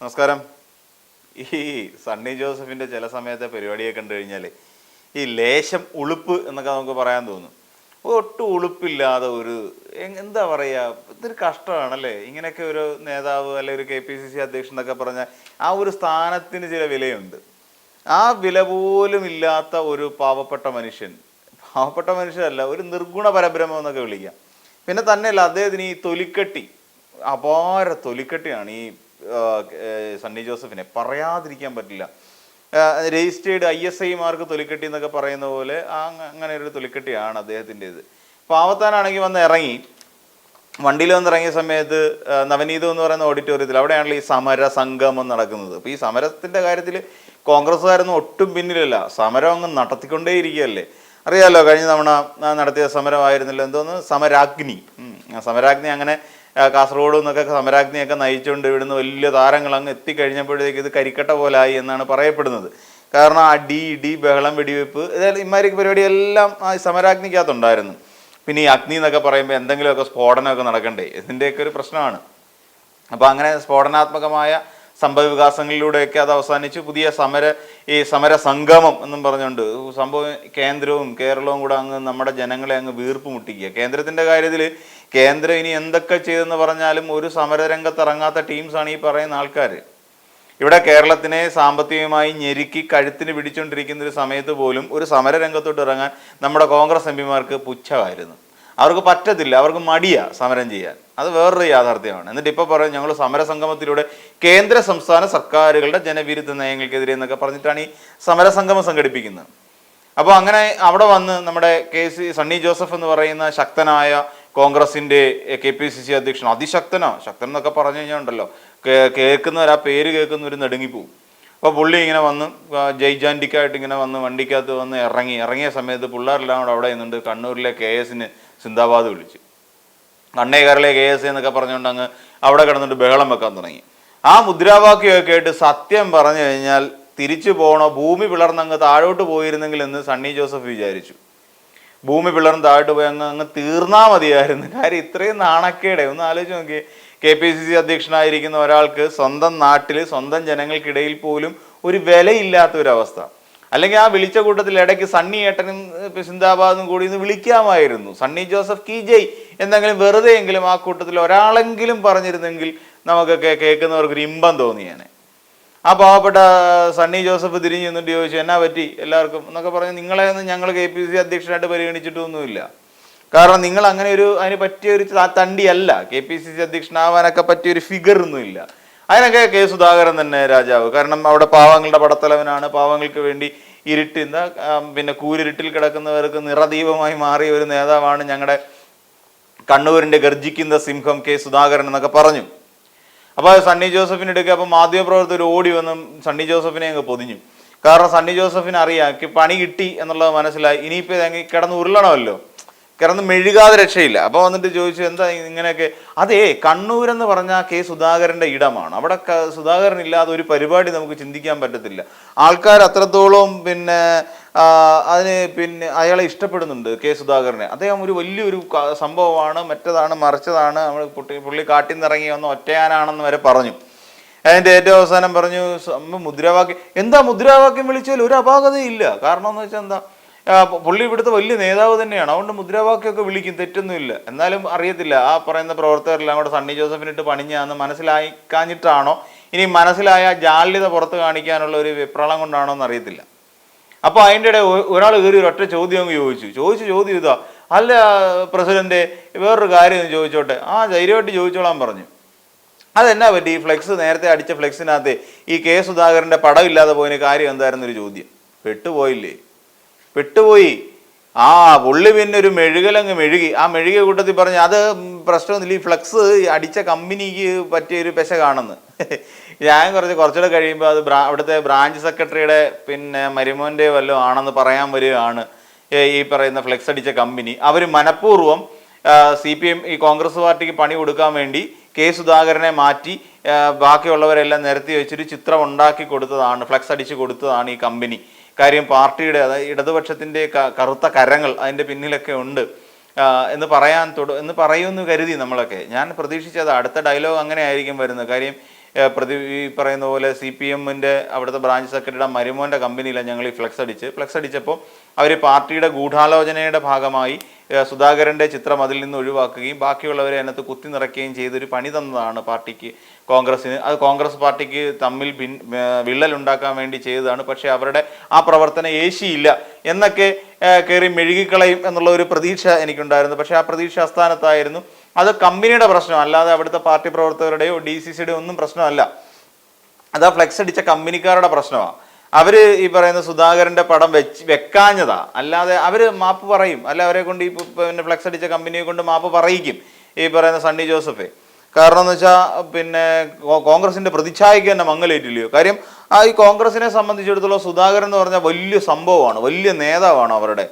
നമസ്കാരം. ഈ സണ്ണി ജോസഫിന്റെ ചില സമയത്തെ പരിപാടിയെ കണ്ടു കഴിഞ്ഞാൽ ഈ ലേശം ഉളുപ്പ് എന്നൊക്കെ നമുക്ക് പറയാൻ തോന്നും. ഒട്ടും ഉളുപ്പില്ലാതെ ഒരു എന്താ പറയുക ഇതൊരു കഷ്ടമാണല്ലേ? ഇങ്ങനെയൊക്കെ ഒരു നേതാവ് അല്ലെ ഒരു കെ പി സി സി അധ്യക്ഷൻ എന്നൊക്കെ പറഞ്ഞാൽ ആ ഒരു സ്ഥാനത്തിന് ചില വിലയുണ്ട്. ആ വില പോലും ഇല്ലാത്ത ഒരു പാവപ്പെട്ട മനുഷ്യൻ പാവപ്പെട്ട മനുഷ്യരല്ല ഒരു നിർഗുണ പരബ്രഹ്മം എന്നൊക്കെ വിളിക്കാം. പിന്നെ തന്നെയല്ല അദ്ദേഹത്തിന് ഈ തൊലിക്കെട്ടി അപാര തൊലിക്കെട്ടിയാണ് ഈ സണ്ണി ജോസഫിനെ പറയാതിരിക്കാൻ പറ്റില്ല. രജിസ്റ്റേർഡ് ഐ എസ് ഐമാർക്ക് തൊലിക്കെട്ടി എന്നൊക്കെ പറയുന്ന പോലെ അങ്ങനെ ഒരു തൊലിക്കെട്ടിയാണ് അദ്ദേഹത്തിന്റെത്. പാവത്താനാണെങ്കിൽ വന്ന് ഇറങ്ങി. വണ്ടിയിൽ വന്ന് ഇറങ്ങിയ സമയത്ത് നവനീതം എന്ന് പറയുന്ന ഓഡിറ്റോറിയത്തിൽ അവിടെയാണല്ലോ ഈ സമര സംഗമം നടക്കുന്നത്. അപ്പോൾ ഈ സമരത്തിന്റെ കാര്യത്തിൽ കോൺഗ്രസ്സുകാരൊന്നും ഒട്ടും പിന്നിലല്ല. സമരം അങ്ങ് നടത്തിക്കൊണ്ടേയിരിക്കുകയല്ലേ. അറിയാമല്ലോ കഴിഞ്ഞ തവണ നടത്തിയ സമരമായിരുന്നില്ല എന്തോന്ന്? സമരാഗ്നി. സമരാഗ്നി അങ്ങനെ കാസർഗോഡ് നിന്നൊക്കെ സമരാജ്ഞിയൊക്കെ നയിച്ചുകൊണ്ട് ഇവിടുന്ന് വലിയ താരങ്ങൾ അങ്ങ് എത്തിക്കഴിഞ്ഞപ്പോഴത്തേക്ക് ഇത് കരിക്കട്ട പോലായി എന്നാണ് പറയപ്പെടുന്നത്. കാരണം ആ ഡി ഡി ബഹളം വെടിവെപ്പ് ഇതായാലും ഇമാരി പരിപാടിയെല്ലാം ആ സമരാഗ്നിക്കകത്തുണ്ടായിരുന്നു. പിന്നെ ഈ അഗ്നി എന്നൊക്കെ പറയുമ്പോൾ എന്തെങ്കിലുമൊക്കെ സ്ഫോടനമൊക്കെ നടക്കണ്ടേ? ഇതിന്റെയൊക്കെ ഒരു പ്രശ്നമാണ്. അപ്പോൾ അങ്ങനെ സ്ഫോടനാത്മകമായ സംഭവ വികാസങ്ങളിലൂടെയൊക്കെ അത് അവസാനിച്ച്. പുതിയ സമര ഈ സമര സംഗമം എന്നും പറഞ്ഞുകൊണ്ട് സംഭവം കേന്ദ്രവും കേരളവും കൂടെ അങ്ങ് നമ്മുടെ ജനങ്ങളെ അങ്ങ് വീർപ്പ് മുട്ടിക്കുക. കേന്ദ്രത്തിന്റെ കാര്യത്തിൽ കേന്ദ്രം ഇനി എന്തൊക്കെ ചെയ്തെന്ന് പറഞ്ഞാലും ഒരു സമരരംഗത്ത് ഇറങ്ങാത്ത ടീംസാണ് ഈ പറയുന്ന ആൾക്കാർ ഇവിടെ കേരളത്തിനെ സാമ്പത്തികമായി ഞെരുക്കി കഴുത്തിന് പിടിച്ചുകൊണ്ടിരിക്കുന്ന ഒരു സമയത്ത് പോലും ഒരു സമരരംഗത്തോട്ട് ഇറങ്ങാൻ നമ്മുടെ കോൺഗ്രസ് എം പിമാർക്ക് പുച്ഛമായിരുന്നു. അവർക്ക് പറ്റത്തില്ല അവർക്ക് മടിയാ സമരം ചെയ്യാൻ. അത് വേറൊരു യാഥാർത്ഥ്യമാണ്. എന്നിട്ട് ഇപ്പോൾ പറയും ഞങ്ങൾ സമരസംഗമത്തിലൂടെ കേന്ദ്ര സംസ്ഥാന സർക്കാരുകളുടെ ജനവിരുദ്ധ നയങ്ങൾക്കെതിരെ എന്നൊക്കെ പറഞ്ഞിട്ടാണ് ഈ സമരസംഗമം സംഘടിപ്പിക്കുന്നത്. അപ്പോൾ അങ്ങനെ അവിടെ വന്ന് നമ്മുടെ കെ സി സണ്ണി ജോസഫ് എന്ന് പറയുന്ന ശക്തനായ കോൺഗ്രസിന്റെ കെ പി സി സി അധ്യക്ഷൻ അതിശക്തനാ. ശക്തൻ എന്നൊക്കെ പറഞ്ഞു കഴിഞ്ഞാൽ ഉണ്ടല്ലോ കേൾക്കുന്നവർ ആ പേര് കേൾക്കുന്നവർ നെടുങ്ങിപ്പോവും. അപ്പോൾ പുള്ളി ഇങ്ങനെ വന്ന് ജയ്ജാൻഡിക്കായിട്ട് ഇങ്ങനെ വന്ന് വണ്ടിക്കകത്ത് വന്ന് ഇറങ്ങി. ഇറങ്ങിയ സമയത്ത് പിള്ളേരെല്ലാം കൂടെ അവിടെ നിന്നുണ്ട് കണ്ണൂരിലെ കെ എസിന് സിന്ദാബാദ് വിളിച്ചു. കണ്ണേകാരിലെ കെ എസ് എന്നൊക്കെ പറഞ്ഞുകൊണ്ട് അങ്ങ് അവിടെ കിടന്നിട്ട് ബഹളം വെക്കാൻ തുടങ്ങി. ആ മുദ്രാവാക്യമൊക്കെ ആയിട്ട് സത്യം പറഞ്ഞു കഴിഞ്ഞാൽ തിരിച്ചു പോകണോ ഭൂമി പിളർന്നങ്ങ് താഴോട്ട് പോയിരുന്നെങ്കിൽ എന്ന് സണ്ണി ജോസഫ് വിചാരിച്ചു. ഭൂമി പിളർന്ന് താഴോട്ട് പോയി അങ്ങ് അങ്ങ് തീർന്നാ മതിയായിരുന്നു. കാര്യം ഇത്രയും നാണക്കേടെ. ഒന്ന് ആലോചിച്ച് നോക്കി കെ പി സി സി അധ്യക്ഷനായിരിക്കുന്ന ഒരാൾക്ക് സ്വന്തം നാട്ടിൽ സ്വന്തം ജനങ്ങൾക്കിടയിൽ പോലും ഒരു വിലയില്ലാത്ത ഒരു അവസ്ഥ അല്ലെങ്കിൽ ആ വിളിച്ച കൂട്ടത്തിൽ ഇടയ്ക്ക് സണ്ണി ഏട്ടനും സിന്ദാബാദും കൂടി ഇന്ന് വിളിക്കാമായിരുന്നു. സണ്ണി ജോസഫ് കി ജയ് എന്തെങ്കിലും വെറുതെയെങ്കിലും ആ കൂട്ടത്തിൽ ഒരാളെങ്കിലും പറഞ്ഞിരുന്നെങ്കിൽ നമുക്കൊക്കെ കേൾക്കുന്നവർക്ക് ഒരു ഇമ്പം തോന്നിയേനെ. ആ പാവപ്പെട്ട സണ്ണി ജോസഫ് തിരിഞ്ഞു നിന്നിട്ട് ചോദിച്ചു എന്നാ പറ്റി എല്ലാവർക്കും? എന്നൊക്കെ പറഞ്ഞ് നിങ്ങളെ ഒന്നും ഞങ്ങൾ കെ പി സി അധ്യക്ഷനായിട്ട് പരിഗണിച്ചിട്ടൊന്നുമില്ല. കാരണം നിങ്ങൾ അങ്ങനെ ഒരു അതിന് പറ്റിയ ഒരു തണ്ടിയല്ല. കെ പി സി സി അധ്യക്ഷനാവാനൊക്കെ പറ്റിയ ഒരു ഫിഗർ ഒന്നുമില്ല അതിനൊക്കെ കെ സുധാകരൻ തന്നെ രാജാവ്. കാരണം അവിടെ പാവങ്ങളുടെ പടത്തലവനാണ്. പാവങ്ങൾക്ക് വേണ്ടി ഇരുട്ടുന്ന പിന്നെ കൂരിരുട്ടിൽ കിടക്കുന്നവർക്ക് നിറദീപമായി മാറിയ ഒരു നേതാവാണ് ഞങ്ങളുടെ കണ്ണൂരിന്റെ ഗർജിക്കുന്ന സിംഹം കെ സുധാകരൻ എന്നൊക്കെ പറഞ്ഞു. അപ്പോൾ സണ്ണി ജോസഫിന് എടുക്കുക. അപ്പോൾ മാധ്യമപ്രവർത്തകർ ഓടി വന്ന് സണ്ണി ജോസഫിനെ അങ്ങ് പൊതിഞ്ഞു. കാരണം സണ്ണി ജോസഫിന് അറിയാം പണി കിട്ടി എന്നുള്ളത് മനസ്സിലായി. ഇനിയിപ്പോൾ ഇതങ്ങ് കിടന്ന് ഉരുളണമല്ലോ. കിടന്ന് മെഴുകാതെ രക്ഷയില്ല. അപ്പോൾ വന്നിട്ട് ചോദിച്ചു എന്താ ഇങ്ങനെയൊക്കെ? അതേ കണ്ണൂർ എന്ന് പറഞ്ഞാൽ കെ സുധാകരന്റെ ഇടമാണ്. അവിടെ സുധാകരൻ ഇല്ലാതെ ഒരു പരിപാടി നമുക്ക് ചിന്തിക്കാൻ പറ്റത്തില്ല. ആൾക്കാർ അത്രത്തോളം പിന്നെ അതിന് പിന്നെ അയാളെ ഇഷ്ടപ്പെടുന്നുണ്ട് കെ സുധാകരനെ. അദ്ദേഹം ഒരു വലിയൊരു സംഭവമാണ്. മറ്റതാണ് മറിച്ചതാണ്. നമ്മൾ പുള്ളി പുള്ളി കാട്ടിൽ നിന്ന് ഇറങ്ങി വന്ന ഒറ്റയാനാണെന്ന് വരെ പറഞ്ഞു. അതിന്റെ ഏറ്റവും അവസാനം പറഞ്ഞു മുദ്രാവാക്യം എന്താ മുദ്രാവാക്യം വിളിച്ചാൽ ഒരു അപാകതയില്ല കാരണം എന്ന് വെച്ചാൽ എന്താ പുള്ളി ഇവിടുത്തെ വലിയ നേതാവ് തന്നെയാണ്. അതുകൊണ്ട് മുദ്രാവാക്യമൊക്കെ വിളിക്കും. തെറ്റൊന്നുമില്ല. എന്നാലും അറിയത്തില്ല. ആ പറയുന്ന പ്രവർത്തകരെല്ലാം കൂടെ സണ്ണി ജോസഫിനിട്ട് പണിഞ്ഞാന്ന് മനസ്സിലായി കാഞ്ഞിട്ടാണോ ഇനി മനസ്സിലായ ജാള്യത പുറത്ത് കാണിക്കാനുള്ള ഒരു വിപ്രളം കൊണ്ടാണോ എന്ന് അറിയത്തില്ല അപ്പോൾ അതിന്റെ ഇടയിൽ ഒരാൾ കയറി ഒരൊറ്റ ചോദ്യം അങ്ങ് ചോദിച്ചു. ചോദിച്ച ചോദ്യം ഇതാ. അല്ല പ്രസിഡന്റ് വേറൊരു കാര്യം ചോദിച്ചോട്ടെ? ആ ധൈര്യമായിട്ട് ചോദിച്ചോളാൻ പറഞ്ഞു. അതെന്നാ പറ്റി? ഈ ഫ്ലെക്സ് നേരത്തെ അടിച്ച ഫ്ലെക്സിനകത്ത് ഈ കെ സുധാകരന്റെ പടമില്ലാതെ പോയതിന് കാര്യം എന്തായിരുന്നു ഒരു ചോദ്യം. പെട്ടുപോയില്ലേ? പെട്ടുപോയി. ആ പുള്ളി പിന്നെ ഒരു മെഴുകലങ്ങ് മെഴുകി. ആ മെഴുകിയ കൂട്ടത്തിൽ പറഞ്ഞു അത് പ്രശ്നമൊന്നുമില്ല. ഈ ഫ്ലക്സ് അടിച്ച കമ്പനിക്ക് പറ്റിയ ഒരു പെശ കാണുന്നു. ഞാൻ കുറച്ച് കുറച്ചുകൂടെ കഴിയുമ്പോൾ അത് ബ്രാ അവിടുത്തെ ബ്രാഞ്ച് സെക്രട്ടറിയുടെ പിന്നെ മരുമോന്റെ വല്ലതും ആണെന്ന് പറയാൻ വരികയാണ്. ഈ പറയുന്ന ഫ്ലെക്സ് അടിച്ച കമ്പനി. അവർ മനഃപൂർവം സി പി എം ഈ കോൺഗ്രസ് പാർട്ടിക്ക് പണി കൊടുക്കാൻ വേണ്ടി കെ സുധാകരനെ മാറ്റി ബാക്കിയുള്ളവരെല്ലാം നിരത്തി വെച്ചൊരു ചിത്രം ഉണ്ടാക്കി കൊടുത്തതാണ് ഫ്ലക്സ് അടിച്ച് കൊടുത്തതാണ് ഈ കമ്പനി. കാര്യം പാർട്ടിയുടെ അതായത് ഇടതുപക്ഷത്തിന്റെ കറുത്ത കരങ്ങൾ അതിന്റെ പിന്നിലൊക്കെ ഉണ്ട്. എന്ന് പറയാൻ തുട എന്ന് പറയുമെന്ന് കരുതി നമ്മളൊക്കെ. ഞാൻ പ്രതീക്ഷിച്ചത് അടുത്ത ഡയലോഗ് അങ്ങനെ ആയിരിക്കും വരുന്നത്. കാര്യം പ്രതി ഈ പറയുന്ന പോലെ സി പി എമ്മിന്റെ അവിടുത്തെ ബ്രാഞ്ച് സെക്രട്ടറിയുടെ മരുമോന്റെ കമ്പനിയിലാണ് ഞങ്ങൾ ഈ ഫ്ലെക്സ് അടിച്ച്. ഫ്ലെക്സ് അടിച്ചപ്പോൾ അവർ പാർട്ടിയുടെ ഗൂഢാലോചനയുടെ ഭാഗമായി സുധാകരന്റെ ചിത്രം അതിൽ നിന്ന് ഒഴിവാക്കുകയും ബാക്കിയുള്ളവരെ അതിനകത്ത് കുത്തി നിറയ്ക്കുകയും ചെയ്തൊരു പണി തന്നതാണ് പാർട്ടിക്ക് കോൺഗ്രസ്സിന്. അത് കോൺഗ്രസ് പാർട്ടിക്ക് തമ്മിൽ ഭിൻ വിള്ളലുണ്ടാക്കാൻ വേണ്ടി ചെയ്തതാണ്. പക്ഷേ അവരുടെ ആ പ്രവർത്തനം ഏശിയില്ല. എന്നൊക്കെ കയറി മെഴുകിക്കളയും എന്നുള്ള ഒരു പ്രതീക്ഷ എനിക്കുണ്ടായിരുന്നു. പക്ഷേ ആ പ്രതീക്ഷ അസ്ഥാനത്തായിരുന്നു അത് കമ്പനിയുടെ പ്രശ്നം. അല്ലാതെ അവിടുത്തെ പാർട്ടി പ്രവർത്തകരുടെയോ ഡി സി സിയുടെയോ ഒന്നും പ്രശ്നമല്ല. അത് ആ ഫ്ലെക്സ് അടിച്ച കമ്പനിക്കാരുടെ പ്രശ്നമാണ് അവർ ഈ പറയുന്ന സുധാകരന്റെ പടം വെച്ച് വെക്കാഞ്ഞതാ. അല്ലാതെ അവർ മാപ്പ് പറയും. അല്ല അവരെ കൊണ്ട് ഈ പിന്നെ ഫ്ലെക്സ് അടിച്ച കമ്പനിയെ കൊണ്ട് മാപ്പ് പറയിക്കും ഈ പറയുന്ന സണ്ണി ജോസഫെ. കാരണം എന്ന് വെച്ചാൽ പിന്നെ കോൺഗ്രസിന്റെ പ്രതിച്ഛായക്ക് തന്നെ മങ്ങലേറ്റില്ലയോ. കാര്യം ആ ഈ കോൺഗ്രസിനെ സംബന്ധിച്ചിടത്തോളം സുധാകരൻ എന്ന് പറഞ്ഞാൽ വലിയ സംഭവമാണ് വലിയ നേതാവാണ് അവരുടെ.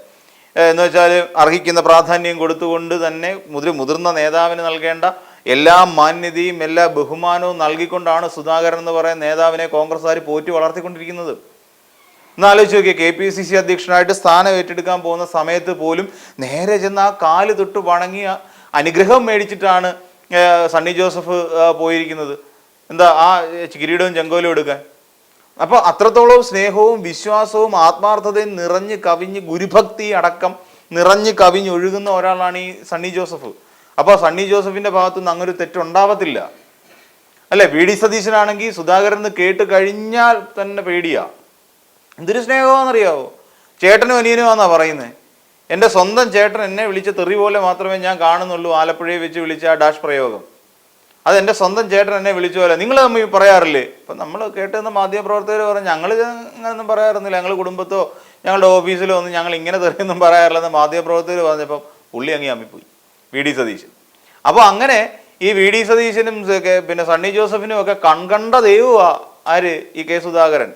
എന്ന് വെച്ചാൽ അർഹിക്കുന്ന പ്രാധാന്യം കൊടുത്തുകൊണ്ട് തന്നെ മുതിർ മുതിർന്ന നേതാവിന് നൽകേണ്ട എല്ലാ മാന്യതയും എല്ലാ ബഹുമാനവും നൽകിക്കൊണ്ടാണ് സുധാകരൻ എന്ന് പറയുന്ന നേതാവിനെ കോൺഗ്രസ്സുകാർ പോറ്റി വളർത്തിക്കൊണ്ടിരിക്കുന്നത്. എന്നാലോചിച്ച് നോക്കിയാൽ നോക്കിയേ കെ പി സി സി അധ്യക്ഷനായിട്ട് സ്ഥാനം ഏറ്റെടുക്കാൻ പോകുന്ന സമയത്ത് പോലും നേരെ ചെന്ന് ആ കാൽ തൊട്ട് വണങ്ങിയ അനുഗ്രഹം മേടിച്ചിട്ടാണ് സണ്ണി ജോസഫ് പോയിരിക്കുന്നത്. എന്താ ആ കിരീടവും ചെങ്കോലും എടുക്കാൻ? അപ്പോൾ അത്രത്തോളം സ്നേഹവും വിശ്വാസവും ആത്മാർത്ഥതയും നിറഞ്ഞ് കവിഞ്ഞ് ഗുരുഭക്തി അടക്കം നിറഞ്ഞ് കവിഞ്ഞൊഴുകുന്ന ഒരാളാണ് ഈ സണ്ണി ജോസഫ്. അപ്പോൾ സണ്ണി ജോസഫിന്റെ ഭാഗത്തു നിന്ന് അങ്ങനെ തെറ്റുണ്ടാവത്തില്ല അല്ലെ? വി ഡി സതീശനാണെങ്കിൽ സുധാകരൻ കേട്ട് കഴിഞ്ഞാൽ തന്നെ പേടിയാ. എന്തൊരു സ്നേഹമാണെന്നറിയാവോ? ചേട്ടനും അനിയനും ആണെന്നാ പറയുന്നത് എന്റെ സ്വന്തം ചേട്ടൻ എന്നെ വിളിച്ച തെറി പോലെ മാത്രമേ ഞാൻ കാണുന്നുള്ളൂ. ആലപ്പുഴയെ വെച്ച് വിളിച്ച ആ ഡാഷ് പ്രയോഗം. അത് എന്റെ സ്വന്തം ചേട്ടൻ എന്നെ വിളിച്ച പോലെ. നിങ്ങൾ തമ്മിൽ പറയാറില്ലേ? ഇപ്പം നമ്മൾ കേട്ടുന്ന മാധ്യമപ്രവർത്തകർ പറഞ്ഞു ഞങ്ങൾ അങ്ങനെയൊന്നും പറയാറൊന്നുമില്ല. ഞങ്ങൾ കുടുംബത്തോ ഞങ്ങളുടെ ഓഫീസിലോ ഒന്നും ഞങ്ങൾ ഇങ്ങനെ തെറിയൊന്നും പറയാറില്ലെന്ന് മാധ്യമപ്രവർത്തകർ പറഞ്ഞപ്പം പുള്ളി അങ്ങ് അമ്മിപ്പോയി. V D Satheesan. അപ്പോൾ അങ്ങനെ ഈ വി ഡി സതീശനും പിന്നെ സണ്ണി ജോസഫിനും ഒക്കെ കൺകണ്ട ദൈവമാ ആര് ഈ കെ സുധാകരൻ.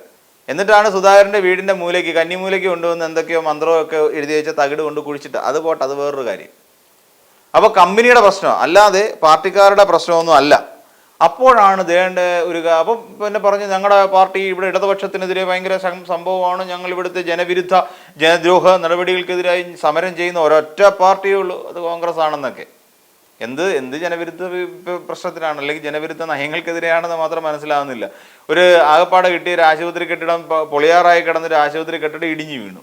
എന്നിട്ടാണ് സുധാകരന്റെ വീടിന്റെ മൂലയ്ക്ക് കന്നിമൂലയ്ക്ക് കൊണ്ടുവന്ന് എന്തൊക്കെയോ മന്ത്രമൊക്കെ എഴുതി വെച്ച തകിട് കൊണ്ട് കുഴിച്ചിട്ട് അത് പോട്ടെ അത് വേറൊരു കാര്യം. അപ്പോൾ കമ്പനിയുടെ പ്രശ്നം അല്ലാതെ പാർട്ടിക്കാരുടെ പ്രശ്നമൊന്നും അല്ല. അപ്പോഴാണ് ദേണ്ട ഒരു അപ്പം പിന്നെ പറഞ്ഞ് ഞങ്ങളുടെ പാർട്ടി ഇവിടെ ഇടതുപക്ഷത്തിനെതിരെ ഭയങ്കര സംഭവമാണ്. ഞങ്ങൾ ഇവിടുത്തെ ജനവിരുദ്ധ ജനദ്രോഹ നടപടികൾക്കെതിരായി സമരം ചെയ്യുന്ന ഒരൊറ്റ പാർട്ടിയേ ഉള്ളൂ അത് കോൺഗ്രസ് ആണെന്നൊക്കെ എന്ത് എന്ത് ജനവിരുദ്ധ പ്രശ്നത്തിനാണ്? അല്ലെങ്കിൽ ജനവിരുദ്ധ നയങ്ങൾക്കെതിരെയാണെന്ന് മാത്രം മനസ്സിലാവുന്നില്ല. ഒരു ആകപ്പാടെ കിട്ടിയ ഒരു ആശുപത്രി കെട്ടിടം പൊളിയാറായി കിടന്നൊരു ആശുപത്രി കെട്ടിടം ഇടിഞ്ഞു വീണു.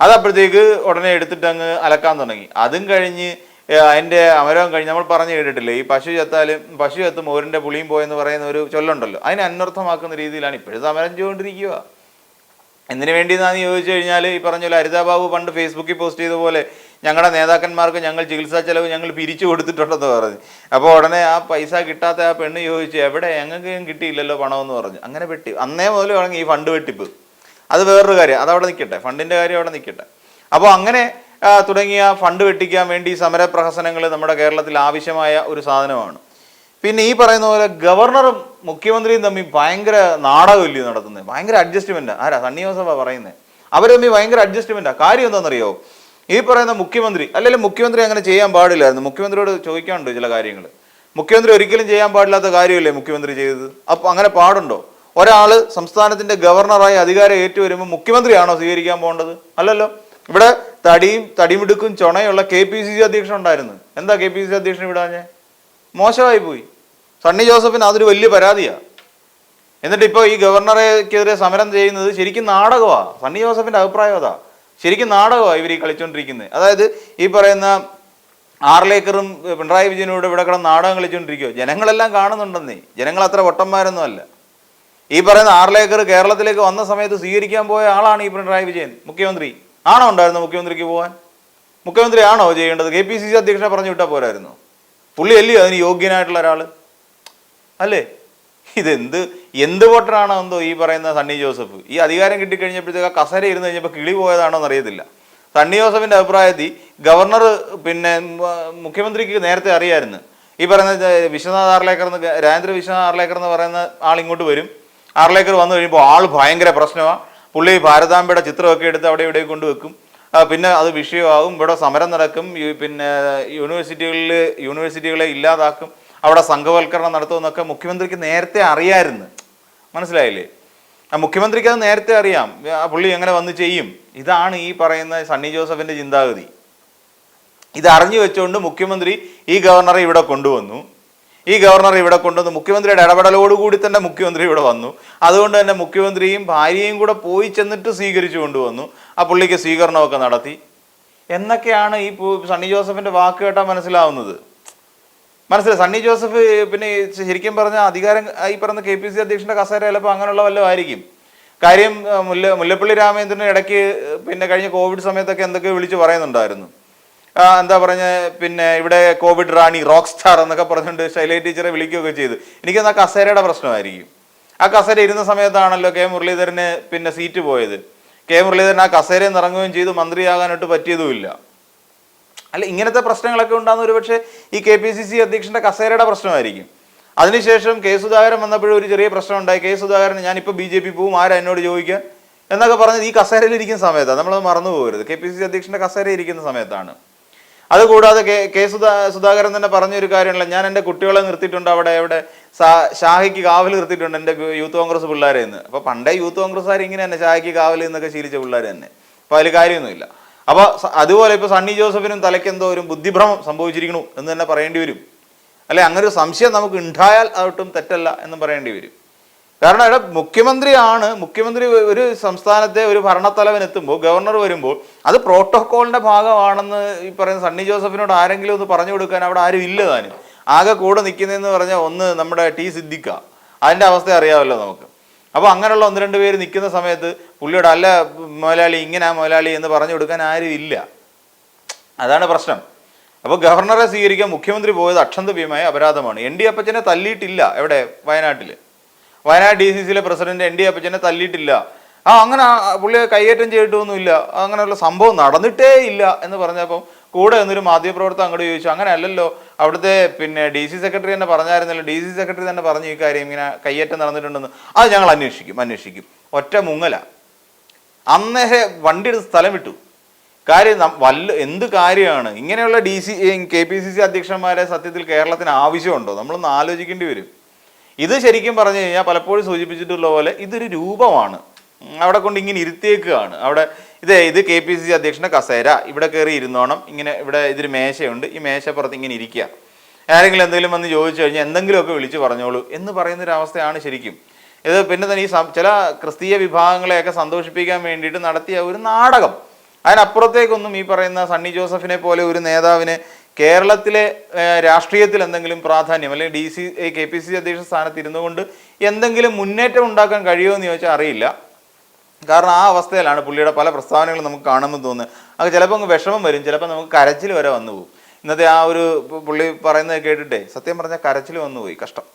അതപ്പോഴത്തേക്ക് ഉടനെ എടുത്തിട്ട് അങ്ങ് അലക്കാൻ തുടങ്ങി. അതും കഴിഞ്ഞ് ഏ, അതിന്റെ അമരവും കഴിഞ്ഞ് നമ്മൾ പറഞ്ഞു കേട്ടിട്ടില്ലേ ഈ പശു ചത്താലും പശു ചത്ത് മോരിന്റെ പുളിയും പോയെന്ന് പറയുന്ന ഒരു ചൊല്ലുണ്ടല്ലോ. അതിനെ അന്വർത്ഥമാക്കുന്ന രീതിയിലാണ് ഇപ്പോഴും സമരം ചെയ്തുകൊണ്ടിരിക്കുക. എന്തിനു വേണ്ടിയെന്നാന്ന് ചോദിച്ചു കഴിഞ്ഞാൽ ഈ പറഞ്ഞ ഹരിതാബാബു പണ്ട് ഫേസ്ബുക്കിൽ പോസ്റ്റ് ചെയ്ത പോലെ ഞങ്ങളുടെ നേതാക്കന്മാർക്ക് ഞങ്ങൾ ചികിത്സാ ചെലവ് ഞങ്ങൾ പിരിച്ചു കൊടുത്തിട്ടുണ്ടെന്ന് പറഞ്ഞു. അപ്പോൾ ഉടനെ ആ പൈസ കിട്ടാത്ത ആ പെണ്ണ് ചോദിച്ചു എവിടെ? ഞങ്ങൾക്ക് കിട്ടിയില്ലല്ലോ പണമെന്ന് പറഞ്ഞു. അങ്ങനെ വെട്ടി. അന്നേ മുതൽ തുടങ്ങി ഈ ഫണ്ട് വെട്ടിപ്പ്. അത് വേറൊരു കാര്യം. അതവിടെ നിൽക്കട്ടെ ഫണ്ടിന്റെ കാര്യം അവിടെ നിൽക്കട്ടെ അപ്പോൾ അങ്ങനെ തുടങ്ങിയ ഫണ്ട് വെട്ടിക്കാൻ വേണ്ടി സമരപ്രഹസനങ്ങൾ നമ്മുടെ കേരളത്തിൽ ആവശ്യമായ ഒരു സാധനമാണ്. പിന്നെ ഈ പറയുന്ന പോലെ ഗവർണറും മുഖ്യമന്ത്രിയും തമ്മിൽ ഭയങ്കര നാടകമില്ലേ നടത്തുന്നത്? ഭയങ്കര അഡ്ജസ്റ്റ്മെന്റ് ആരാ? സണ്ണിയോസഭ പറയുന്നത് അവർ തമ്മിൽ ഭയങ്കര അഡ്ജസ്റ്റ്മെന്റാ കാര്യം എന്താണെന്നറിയോ? ഈ പറയുന്ന മുഖ്യമന്ത്രി അല്ലെങ്കിൽ മുഖ്യമന്ത്രി അങ്ങനെ ചെയ്യാൻ പാടില്ലായിരുന്നു. മുഖ്യമന്ത്രിയോട് ചോദിക്കാനുണ്ട് ചില കാര്യങ്ങൾ. മുഖ്യമന്ത്രി ഒരിക്കലും ചെയ്യാൻ പാടില്ലാത്ത കാര്യമല്ലേ മുഖ്യമന്ത്രി ചെയ്തത്? അപ്പോൾ അങ്ങനെ പാടുണ്ടോ? ഒരാൾ സംസ്ഥാനത്തിന്റെ ഗവർണറായി അധികാരം ഏറ്റുവരുമ്പോൾ മുഖ്യമന്ത്രിയാണോ സ്വീകരിക്കാൻ പോകേണ്ടത്? അല്ലല്ലോ. ഇവിടെ തടിയും തടിമിടുക്കും ചൊണയുള്ള കെ പി സി സി അധ്യക്ഷൻ ഉണ്ടായിരുന്നു. എന്താ കെ പി സി സി അധ്യക്ഷൻ വിടാഞ്ഞേ മോശമായി പോയി. സണ്ണി ജോസഫിന് അതൊരു വലിയ പരാതിയാ. എന്നിട്ട് ഇപ്പോൾ ഈ ഗവർണറെക്കെതിരെ സമരം ചെയ്യുന്നത് ശരിക്കും നാടകമാ സണ്ണി ജോസഫിന്റെ അഭിപ്രായം അതാ. ശരിക്കും നാടകമാണ് ഇവർ ഈ കളിച്ചുകൊണ്ടിരിക്കുന്നത് അതായത് ഈ പറയുന്ന ആറിലേക്കറും പിണറായി വിജയനോട് ഇവിടെ കിടന്ന് നാടകം കളിച്ചുകൊണ്ടിരിക്കുക ജനങ്ങളെല്ലാം കാണുന്നുണ്ടെന്നേ. ജനങ്ങൾ അത്ര ഒട്ടന്മാരൊന്നും അല്ല. ഈ പറയുന്ന ആറിലേക്കർ കേരളത്തിലേക്ക് വന്ന സമയത്ത് സ്വീകരിക്കാൻ പോയ ആളാണ് ഈ പിണറായി വിജയൻ മുഖ്യമന്ത്രി. ആണോ ഉണ്ടായിരുന്നു മുഖ്യമന്ത്രിക്ക് പോകാൻ മുഖ്യമന്ത്രി ആണോ ചെയ്യേണ്ടത്? കെ പി സി സി അധ്യക്ഷനെ പറഞ്ഞു വിട്ടാൽ പോരായിരുന്നു. പുള്ളി അല്ലയോ അതിന് യോഗ്യനായിട്ടുള്ള ഒരാൾ അല്ലേ? ഇതെന്ത് എന്ത് വോട്ടറാണോ എന്തോ ഈ പറയുന്ന സണ്ണി ജോസഫ്? ഈ അധികാരം കിട്ടിക്കഴിഞ്ഞപ്പോഴത്തേക്ക് ആ കസര ഇരുന്ന് കഴിഞ്ഞപ്പോൾ കിളി പോയതാണോ എന്നറിയത്തില്ല. സണ്ണി ജോസഫിന്റെ അഭിപ്രായത്തിൽ ഗവർണർ പിന്നെ മുഖ്യമന്ത്രിക്ക് നേരത്തെ അറിയായിരുന്നു. ഈ പറയുന്ന വിശ്വനാഥ് ആർലേക്കർ എന്ന് രാജേന്ദ്ര വിശ്വനാഥ് ആർലേക്കർ എന്ന് പറയുന്ന ആൾ ഇങ്ങോട്ട് വരും. ആർലേക്കർ വന്നു കഴിയുമ്പോൾ ആൾ ഭയങ്കര പ്രശ്നമാണ് പുള്ളി ഭാരതാംബയുടെ ചിത്രമൊക്കെ എടുത്ത് അവിടെ ഇവിടെ കൊണ്ടുവെക്കും പിന്നെ അത് വിഷയമാകും. ഇവിടെ സമരം നടക്കും. പിന്നെ യൂണിവേഴ്സിറ്റികളിൽ യൂണിവേഴ്സിറ്റികളെ ഇല്ലാതാക്കും. അവിടെ സംഘവൽക്കരണം നടത്തുമെന്നൊക്കെ മുഖ്യമന്ത്രിക്ക് നേരത്തെ അറിയായിരുന്നു. മനസ്സിലായില്ലേ? മുഖ്യമന്ത്രിക്ക് അത് നേരത്തെ അറിയാം. പുള്ളി എങ്ങനെ വന്ന് ചെയ്യും? ഇതാണ് ഈ പറയുന്ന സണ്ണി ജോസഫിന്റെ ചിന്താഗതി. ഇത് അറിഞ്ഞു വെച്ചുകൊണ്ട് മുഖ്യമന്ത്രി ഈ ഗവർണറെ ഇവിടെ കൊണ്ടുവന്നു. ഈ ഗവർണർ ഇവിടെ കൊണ്ടുവന്ന് മുഖ്യമന്ത്രിയുടെ ഇടപെടലോടുകൂടി തന്നെ മുഖ്യമന്ത്രി ഇവിടെ വന്നു. അതുകൊണ്ട് തന്നെ മുഖ്യമന്ത്രിയും ഭാര്യയും കൂടെ പോയി ചെന്നിട്ട് സ്വീകരിച്ചു കൊണ്ടുവന്നു. ആ പുള്ളിക്ക് സ്വീകരണമൊക്കെ നടത്തി. എന്നൊക്കെയാണ് ഈ സണ്ണി ജോസഫിന്റെ വാക്ക് കേട്ടാൽ മനസ്സിലാവുന്നത്. മനസ്സിലായി? സണ്ണി ജോസഫ് പിന്നെ ശരിക്കും പറഞ്ഞ അധികാരം ഈ പറഞ്ഞ കെ പി സി അധ്യക്ഷന്റെ കസേര ചിലപ്പോൾ അങ്ങനെയുള്ള വല്ലതും ആയിരിക്കും. കാര്യം മുല്ല മുല്ലപ്പള്ളി രാമചന്ദ്രൻ ഇടയ്ക്ക് പിന്നെ കഴിഞ്ഞ കോവിഡ് സമയത്തൊക്കെ എന്തൊക്കെയോ വിളിച്ച് പറയുന്നുണ്ടായിരുന്നു. എന്താ പറഞ്ഞ പിന്നെ ഇവിടെ കോവിഡ് റാണി റോക്ക് സ്റ്റാർ എന്നൊക്കെ പറഞ്ഞുകൊണ്ട് ശൈലജ ടീച്ചറെ വിളിക്കുകയൊക്കെ ചെയ്തു. എനിക്ക് ആ കസേരയുടെ പ്രശ്നമായിരിക്കും. ആ കസേര ഇരുന്ന സമയത്താണല്ലോ കെ മുരളീധരന് പിന്നെ സീറ്റ് പോയത്. കെ മുരളീധരൻ ആ കസേരയിൽ ഇറങ്ങുകയും ചെയ്തു മന്ത്രിയാകാനായിട്ട് പറ്റിയതുമില്ല. അല്ല ഇങ്ങനത്തെ പ്രശ്നങ്ങളൊക്കെ ഉണ്ടാകുന്ന ഒരു പക്ഷേ ഈ കെ പി സി സി അധ്യക്ഷന്റെ കസേരയുടെ പ്രശ്നമായിരിക്കും. അതിനുശേഷം കെ സുധാകരൻ വന്നപ്പോഴും ഒരു ചെറിയ പ്രശ്നം ഉണ്ടായി. കെ സുധാകരൻ ഞാനിപ്പോൾ ബി ജെ പി പോവും ആരാ എന്നോട് ചോദിക്കാൻ? എന്നൊക്കെ പറഞ്ഞത് ഈ കസേരയിൽ ഇരിക്കുന്ന സമയത്താണ്. നമ്മളത് മറന്നു പോകരുത് കെ പി സി സി അധ്യക്ഷന്റെ കസേര ഇരിക്കുന്ന സമയത്താണ്. അതുകൂടാതെ കെ കെ സുധാ സുധാകരൻ തന്നെ പറഞ്ഞൊരു കാര്യമല്ല. ഞാൻ എന്റെ കുട്ടികളെ നിർത്തിയിട്ടുണ്ട് അവിടെ സാ- ഷാഹിക്ക് കാവൽ നിർത്തിയിട്ടുണ്ട് എന്റെ യൂത്ത് കോൺഗ്രസ് പിള്ളേരെ എന്ന്. അപ്പോൾ പണ്ടേ യൂത്ത് കോൺഗ്രസ്സുകാർ ഇങ്ങനെ തന്നെ ഷാഹിക്ക് കാവൽ എന്നൊക്കെ ശീലിച്ച പിള്ളേർ തന്നെ. അപ്പോൾ അതിൽ കാര്യമൊന്നുമില്ല. അപ്പോൾ അതുപോലെ ഇപ്പോൾ സണ്ണി ജോസഫിനും തലയ്ക്ക് എന്തോ ഒരു ബുദ്ധിഭ്രമം സംഭവിച്ചിരിക്കണു എന്ന് തന്നെ പറയേണ്ടി വരും. അല്ലെ അങ്ങനെ ഒരു സംശയം നമുക്ക് ഉണ്ടായാൽ അതൊട്ടും തെറ്റല്ല എന്നും പറയേണ്ടി വരും. കാരണം ഇവിടെ മുഖ്യമന്ത്രിയാണ് മുഖ്യമന്ത്രി ഒരു സംസ്ഥാനത്തെ ഒരു ഭരണത്തലവൻ എത്തുമ്പോൾ ഗവർണർ വരുമ്പോൾ അത് പ്രോട്ടോക്കോളിന്റെ ഭാഗമാണെന്ന് ഈ പറയുന്ന സണ്ണി ജോസഫിനോട് ആരെങ്കിലും ഒന്ന് പറഞ്ഞു കൊടുക്കാൻ അവിടെ ആരും ഇല്ല താനും. ആകെ കൂടെ നിൽക്കുന്നതെന്ന് പറഞ്ഞാൽ ഒന്ന് നമ്മുടെ ടി സിദ്ദിഖ. അതിന്റെ അവസ്ഥ അറിയാമല്ലോ നമുക്ക്. അപ്പോൾ അങ്ങനെയുള്ള ഒന്ന് രണ്ട് പേര് നിൽക്കുന്ന സമയത്ത് പുള്ളിയുടെ അല്ല മുതലാളി ഇങ്ങനെ മുതലാളി എന്ന് പറഞ്ഞു കൊടുക്കാൻ ആരും ഇല്ല. അതാണ് പ്രശ്നം. അപ്പോൾ ഗവർണറെ സ്വീകരിക്കാൻ മുഖ്യമന്ത്രി പോയത് അക്ഷന്തവ്യമായ അപരാധമാണ്. എൻ ഡി അപ്പച്ചനെ തല്ലിയിട്ടില്ല എവിടെ വയനാട്ടിൽ വയനാട് ഡി സി സിയിലെ പ്രസിഡന്റ് എൻ ഡി അപ്പച്ചനെ തല്ലിയിട്ടില്ല. ആ അങ്ങനെ പുള്ളി പുള്ളിയെ കൈയേറ്റം ചെയ്തിട്ടൊന്നുമില്ല. അങ്ങനെയുള്ള സംഭവം നടന്നിട്ടേ ഇല്ല എന്ന് പറഞ്ഞപ്പം കൂടെ എന്നൊരു മാധ്യമപ്രവർത്തകൻ അങ്ങോട്ട് ചോദിച്ചു അങ്ങനെ അല്ലല്ലോ അവിടുത്തെ പിന്നെ ഡി സി സെക്രട്ടറി തന്നെ പറഞ്ഞായിരുന്നല്ലോ ഡി സി സെക്രട്ടറി തന്നെ പറഞ്ഞു ഈ കാര്യം ഇങ്ങനെ കയ്യേറ്റം നടന്നിട്ടുണ്ടെന്ന്. അത് ഞങ്ങൾ അന്വേഷിക്കും അന്വേഷിക്കും. ഒറ്റ മുങ്ങല. അന്നേരെ വണ്ടി എടുത്ത് സ്ഥലം വിട്ടു. കാര്യം വല്ല എന്ത് കാര്യമാണ്? ഇങ്ങനെയുള്ള D C K P C C അധ്യക്ഷന്മാരെ സത്യത്തിൽ കേരളത്തിന് ആവശ്യമുണ്ടോ? നമ്മളൊന്ന് ആലോചിക്കേണ്ടി വരും. ഇത് ശരിക്കും പറഞ്ഞു കഴിഞ്ഞാൽ പലപ്പോഴും സൂചിപ്പിച്ചിട്ടുള്ള പോലെ ഇതൊരു രൂപമാണ്. അവിടെ കൊണ്ട് ഇങ്ങനെ ഇരുത്തിയേക്കുകയാണ്. അവിടെ ഇത് ഇത് കെ പി സി സി അധ്യക്ഷന്റെ കസേര ഇവിടെ കയറി ഇരുന്നോണം. ഇങ്ങനെ ഇവിടെ ഇതൊരു മേശയുണ്ട്. ഈ മേശപ്പുറത്ത് ഇങ്ങനെ ഇരിക്കുക. ആരെങ്കിലും എന്തെങ്കിലും വന്ന് ചോദിച്ചു കഴിഞ്ഞാൽ എന്തെങ്കിലുമൊക്കെ വിളിച്ചു പറഞ്ഞോളൂ എന്ന് പറയുന്ന ഒരു അവസ്ഥയാണ് ശരിക്കും. ഇത് പിന്നെ തന്നെ ഈ ചില ക്രിസ്തീയ വിഭാഗങ്ങളെയൊക്കെ സന്തോഷിപ്പിക്കാൻ വേണ്ടിയിട്ട് നടത്തിയ ഒരു നാടകം. അതിനപ്പുറത്തേക്കൊന്നും ഈ പറയുന്ന സണ്ണി ജോസഫിനെ പോലെ ഒരു നേതാവിന് കേരളത്തിലെ രാഷ്ട്രീയത്തിൽ എന്തെങ്കിലും പ്രാധാന്യം അല്ലെങ്കിൽ D C K P C അധ്യക്ഷ സ്ഥാനത്ത് ഇരുന്നു കൊണ്ട് എന്തെങ്കിലും മുന്നേറ്റം ഉണ്ടാക്കാൻ കഴിയുമോ എന്ന് ചോദിച്ചാൽ അറിയില്ല. കാരണം ആ അവസ്ഥയിലാണ് പുള്ളിയുടെ പല പ്രസ്താവനകളും നമുക്ക് കാണുമെന്ന് തോന്നുന്നത്. അത് ചിലപ്പോൾ അങ്ങ് വിഷമം വരും ചിലപ്പോൾ നമുക്ക് കരച്ചിൽ വരെ വന്നു പോകും. ഇന്നത്തെ ആ ഒരു പുള്ളി പറയുന്നത് കേട്ടിട്ടേ സത്യം പറഞ്ഞാൽ കരച്ചിൽ വന്നു പോയി കഷ്ടം.